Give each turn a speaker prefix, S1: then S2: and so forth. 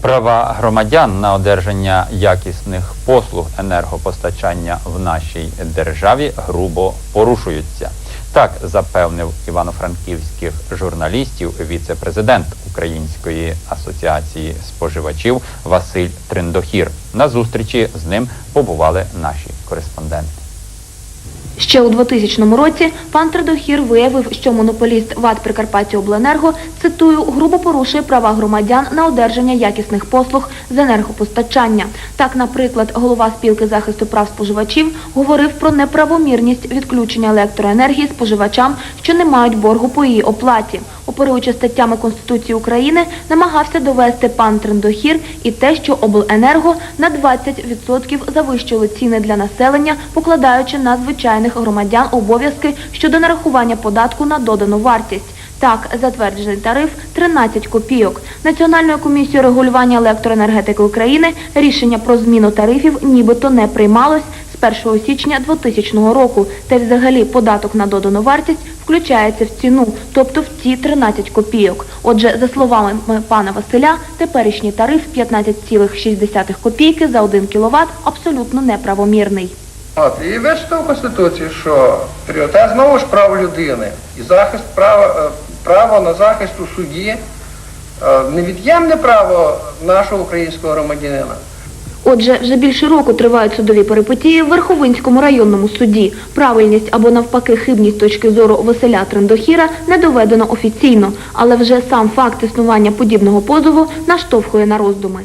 S1: Права громадян на одержання якісних послуг енергопостачання в нашій державі грубо порушуються. Так запевнив івано-франківських журналістів віце-президент Української асоціації споживачів Василь Триндохір. На зустрічі з ним побували наші кореспонденти.
S2: Ще у 2000 році пан Тредохір виявив, що монополіст ВАД Прикарпаттяобленерго, цитую, грубо порушує права громадян на одержання якісних послуг з енергопостачання. Так, наприклад, голова спілки захисту прав споживачів говорив про неправомірність відключення електроенергії споживачам, що не мають боргу по її оплаті. Оперуючи статтями Конституції України, намагався довести пан Трендохір і те, що обленерго на 20% завищили ціни для населення, покладаючи на звичайних громадян обов'язки щодо нарахування податку на додану вартість. Так, затверджений тариф 13 копійок. Національною комісією регулювання електроенергетики України рішення про зміну тарифів нібито не приймалось з 1 січня 2000 року, та й взагалі податок на додану вартість включається в ціну, тобто в ці 13 копійок. Отже, за словами пана Василя, теперішній тариф 15,6 копійки за 1 кВт абсолютно неправомірний.
S3: От, і вичитав в Конституції, що пріоритет знову ж прав людини і захист права, е, право на захист у суді е, невід'ємне право нашого українського громадянина.
S2: Отже, вже більше року тривають судові перипетії в Верховинському районному суді. Правильність або навпаки хибність точки зору Василя Трендохіра не доведено офіційно, але вже сам факт існування подібного позову наштовхує на роздуми.